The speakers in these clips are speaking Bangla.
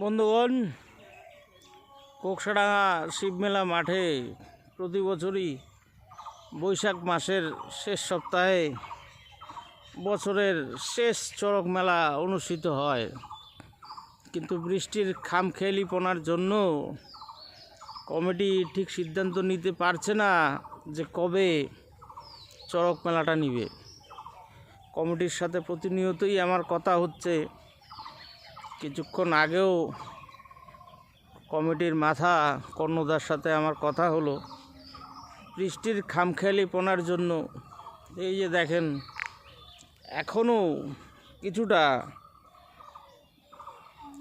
বন্ধুগণ, কোকসাডাঙ্গা শিবমেলা মাঠে প্রতি বছরই বৈশাখ মাসের শেষ সপ্তাহে বছরের শেষ চড়ক মেলা অনুষ্ঠিত হয়। কিন্তু বৃষ্টির খামখেয়ালিপনার জন্য কমিটি ঠিক সিদ্ধান্ত নিতে পারছে না যে কবে চড়ক মেলাটা নিবে। কমিটির সাথে প্রতিনিয়তই আমার কথা হচ্ছে। কিছুক্ষণ আগেও কমিটির মাথা কর্ণদার সাথে আমার কথা হলো। বৃষ্টির খামখেয়ালি খামখেয়ালিপনার জন্য এই যে দেখেন এখনও কিছুটা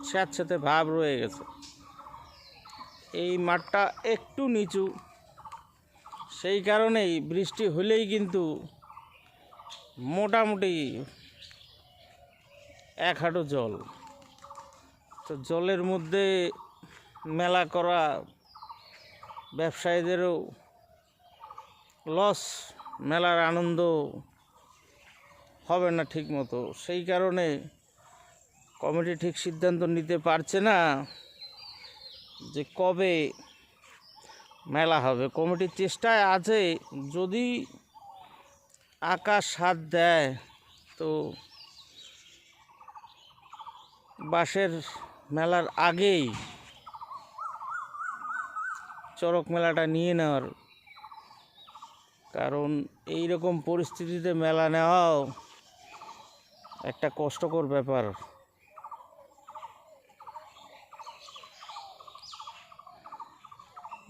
স্যাঁতস্যাঁতে ভাব রয়ে গেছে। এই মাঠটা একটু নিচু, সেই কারণেই বৃষ্টি হলেই কিন্তু মোটামুটি এক হাঁটু জল। তো জলের মধ্যে মেলা করা ব্যবসায়ীদেরও লস মেলার আনন্দ হবে না ঠিক মতো সেই কারণে কমিটি ঠিক সিদ্ধান্ত নিতে পারছে না যে কবে মেলা হবে। কমিটির চেষ্টায় আছে, যদি আকাশ সাথ দেয়, তো বাসের মেলার আগেই চড়ক মেলাটা নিয়ে নেওয়ার। কারণ এই রকম পরিস্থিতিতে মেলা নেওয়াও একটা কষ্টকর ব্যাপার।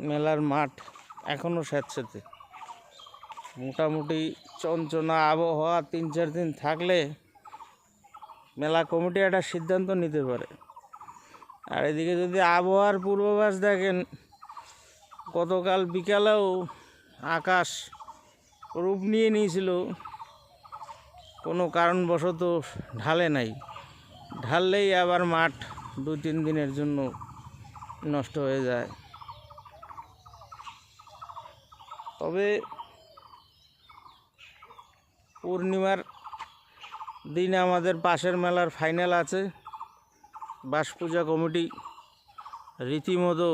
মেলার মাঠ এখনও স্যাঁতস্যাঁতে মোটামুটি চঞ্চনা আবহাওয়া তিন চার দিন থাকলে মেলা কমিটি একটা সিদ্ধান্ত নিতে পারে। আর এদিকে যদি আবহাওয়ার পূর্বাভাস দেখেন, গতকাল বিকালেও আকাশ রূপ নিয়ে নিয়েছিল। কোনো কারণবশত ঢালে নাই। ঢাললেই আবার মাঠ দু তিন দিনের জন্য নষ্ট হয়ে যায়। তবে পূর্ণিমার দিন আমাদের পাশের মেলার ফাইনাল আছে। বাস পূজা কমিটি রীতিমতো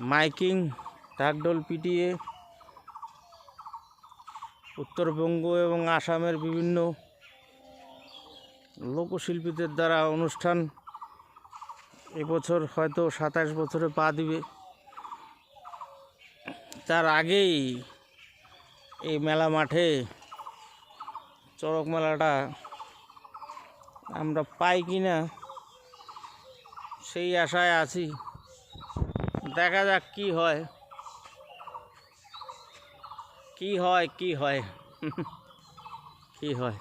মাইকিং ঢাকঢোল পিটিয়ে উত্তরবঙ্গ এবং আসামের বিভিন্ন লোকশিল্পীদের দ্বারা অনুষ্ঠান এবছর হয়তো সাতাশ বছরে পা দিবে। তার আগেই এই মেলা মাঠে চড়ক মেলাটা আমরা পাই কি না, সেই আশায় আছি। দেখা যাক কি হয়। কি হয় কি হয়? কি হয়?